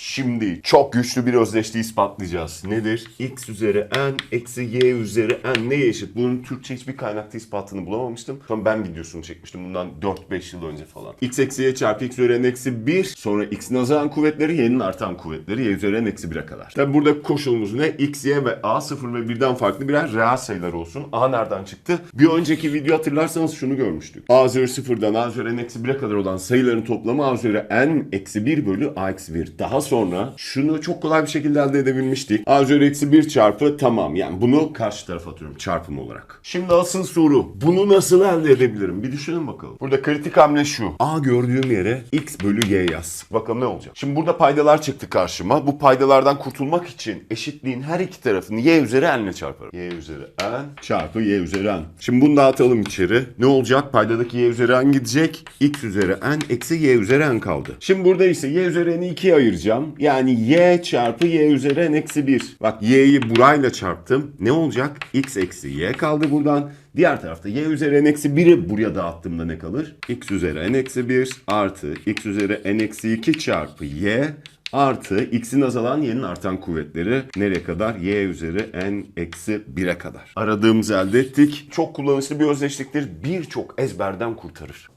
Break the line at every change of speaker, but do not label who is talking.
Şimdi çok güçlü bir özdeşliği ispatlayacağız. Nedir? x üzeri n eksi y üzeri n neye eşit? Bunun Türkçe hiçbir kaynakta ispatını bulamamıştım. Sonra ben videosunu çekmiştim bundan 4-5 yıl önce falan. x eksi y çarpı x üzeri n eksi 1 sonra x'in azalan kuvvetleri y'nin artan kuvvetleri y üzeri n eksi 1'e kadar. Tabi burada koşulumuz ne? x, y ve a 0 ve 1'den farklı birer reel sayılar olsun. a nereden çıktı? Bir önceki video hatırlarsanız şunu görmüştük. a üzeri 0'dan a üzeri n eksi 1'e kadar olan sayıların toplamı a üzeri n eksi 1 bölü a eksi 1. Daha sonra şunu çok kolay bir şekilde elde edebilmiştik. a üzeri eksi 1 çarpı tamam yani bunu karşı tarafa atıyorum çarpım olarak. Şimdi asıl soru bunu nasıl elde edebilirim? Bir düşünün bakalım. Burada kritik hamle şu. a gördüğüm yere x bölü y yaz. Bakalım ne olacak? Şimdi burada paydalar çıktı karşıma. Bu paydalardan kurtulmak için eşitliğin her iki tarafını y üzeri n ile çarparım. y üzeri n çarpı y üzeri n. Şimdi bunu dağıtalım içeri. Ne olacak? Paydadaki y üzeri n gidecek. x üzeri n eksi y üzeri n kaldı. Şimdi burada ise y üzeri n'i ikiye ayıracağım. Yani y çarpı y üzeri n eksi 1. Bak y'yi burayla çarptım. Ne olacak? x eksi y kaldı buradan. Diğer tarafta y üzeri n eksi 1'i buraya dağıttığımda ne kalır? x üzeri n eksi 1 artı x üzeri n eksi 2 çarpı y artı x'in azalan y'nin artan kuvvetleri nereye kadar? y üzeri n eksi 1'e kadar. Aradığımızı elde ettik. Çok kullanışlı bir özdeşliktir. Birçok ezberden kurtarır.